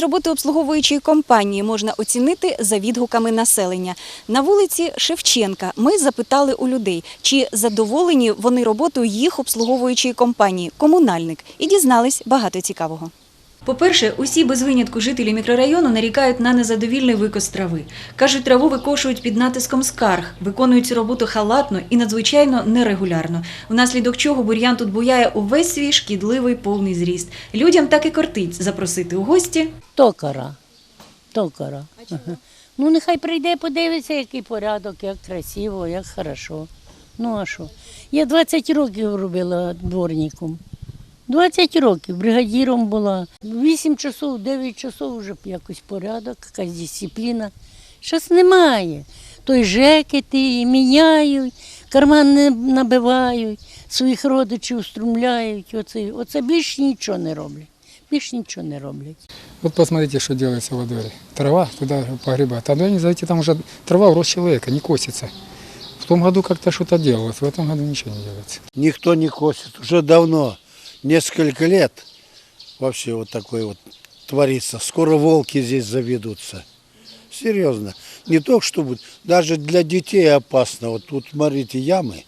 роботи обслуговуючої компанії можна оцінити за відгуками населення. На вулиці Шевченка ми запитали у людей, чи задоволені вони роботою їх обслуговуючої компанії комунальник, і дізнались багато цікавого. По-перше, усі без винятку жителі мікрорайону нарікають на незадовільний викос трави. Кажуть, траву викошують під натиском скарг, виконують цю роботу халатно і надзвичайно нерегулярно, внаслідок чого бур'ян тут буяє увесь свій шкідливий повний зріст. Людям так і кортить запросити у гості. Токара. Токара. Ну, нехай прийде, подивиться, який порядок, як красиво, як хорошо. Ну а що? Я 20 років робила дворником. 20 років бригадіром була. 8 часов, 9 часов вже якось порядок, якась дисципліна. Зараз немає. Той жеки ті міняють, карман не набивають, своїх родичів струмляють. Оце, оце більше нічого не роблять. Більше нічого не роблять. Вот посмотрите, что делается во дворе. Трава туда погребает. А не зайти, там уже трава в рост человека, не косится. В том году как-то что-то делалось, в этом году ничего не делается. Никто не косит. Уже давно, несколько лет вообще вот такой вот творится. Скоро волки здесь заведутся. Серьезно. Не то, что будет. Даже для детей опасно. Вот тут, смотрите, ямы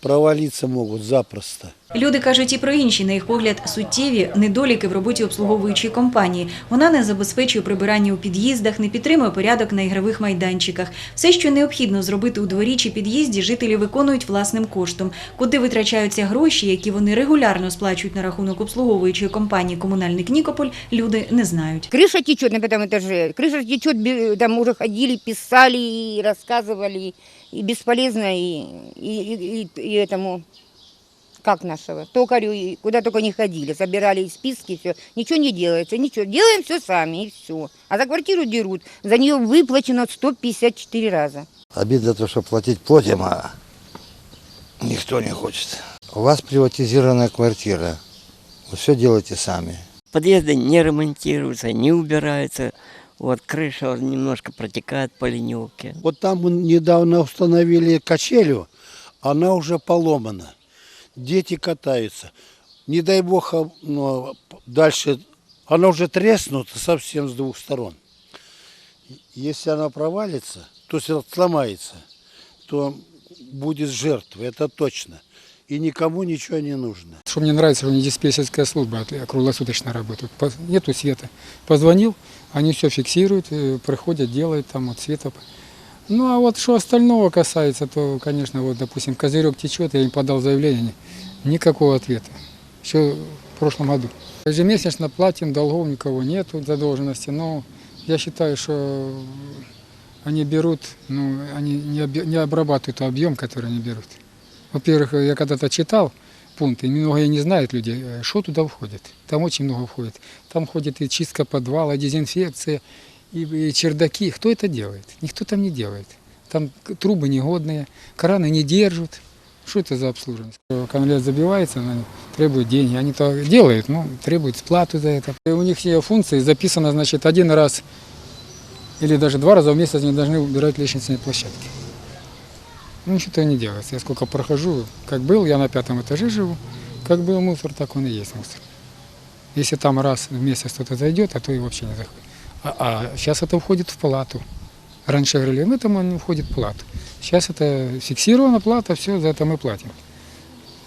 провалиться могут запросто. Люди кажуть і про інші, на їх погляд, суттєві недоліки в роботі обслуговуючої компанії. Вона не забезпечує прибирання у під'їздах, не підтримує порядок на ігрових майданчиках. Все, що необхідно зробити у дворі чи під'їзді, жителі виконують власним коштом. Куди витрачаються гроші, які вони регулярно сплачують на рахунок обслуговуючої компанії Комунальник Нікополь, люди не знають. Крыша течет на пятом этаже. Крыша течет, бе- там уже ходили, писали и рассказывали. И бесполезно, и, и, и- и- и этому, как нашего, токарю, и куда только не ходили. Собирали списки, все. Ничего не делается, ничего. Делаем все сами, и все. А за квартиру дерут. За нее выплачено 154 раза. Обидно то, что платить платим, а никто не хочет. У вас приватизированная квартира. Вы все делаете сами. Подъезды не ремонтируются, не убираются. Вот крыша немножко протекает по ливневке. Вот там недавно установили качелю, она уже поломана. Дети катаются. Не дай бог, а, ну, дальше она уже треснута совсем с двух сторон. Если она провалится, то есть сломается, то будет жертва, это точно. И никому ничего не нужно. Что мне нравится, у них диспетчерская служба круглосуточно работает. Нету света. Позвонил, они все фиксируют, э, приходят, делают там вот света. Ну а вот что остального касается, то, конечно, вот, допустим, козырек течет, я им подал заявление, ни- никакого ответа. Еще в прошлом году. Ежемесячно платим, долгов никого нету задолженности, но я считаю, что они берут, ну, они не, не обрабатывают объем, который они берут. Во-первых, я когда-то читал пункты, многие не знают люди, э, что туда входит. Там очень много входит. Там входит и чистка подвала, дезинфекция, и, чердаки. Кто это делает? Никто там не делает. Там трубы негодные, краны не держат. Что это за обслуживание? Канализация забивается, она требует деньги. Они то делают, но требуют плату за это. И у них все функции записано, значит, один раз или даже два раза в месяц они должны убирать лестничные площадки. Ну, ничего не делается. Я сколько прохожу, как был, я на пятом этаже живу, как был мусор, так он и есть мусор. Если там раз в месяц кто-то зайдет, а то и вообще не заходит. А, а сейчас это входит в плату. Раньше говорили, ну, это не входит в плату. Сейчас это фиксирована плата, все, за это мы платим.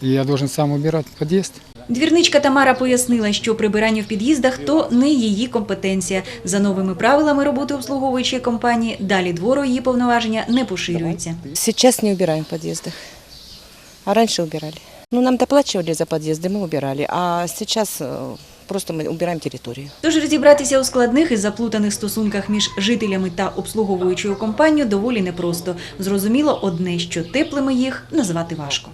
И я должен сам убирать подъезд. Двірничка Тамара пояснила, що прибирання в під'їздах то не її компетенція. За новими правилами роботи обслуговуючої компанії далі двору її повноваження не поширюються. Сейчас не убираем в подъездах, а раньше убирали. Ну, нам доплачивали за подъезды, мы убирали, а сейчас э, просто мы убираем территорию. Тож розібратися у складних і заплутаних стосунках між жителями та обслуговуючою компанією доволі непросто. Зрозуміло одне, що теплими їх назвати важко.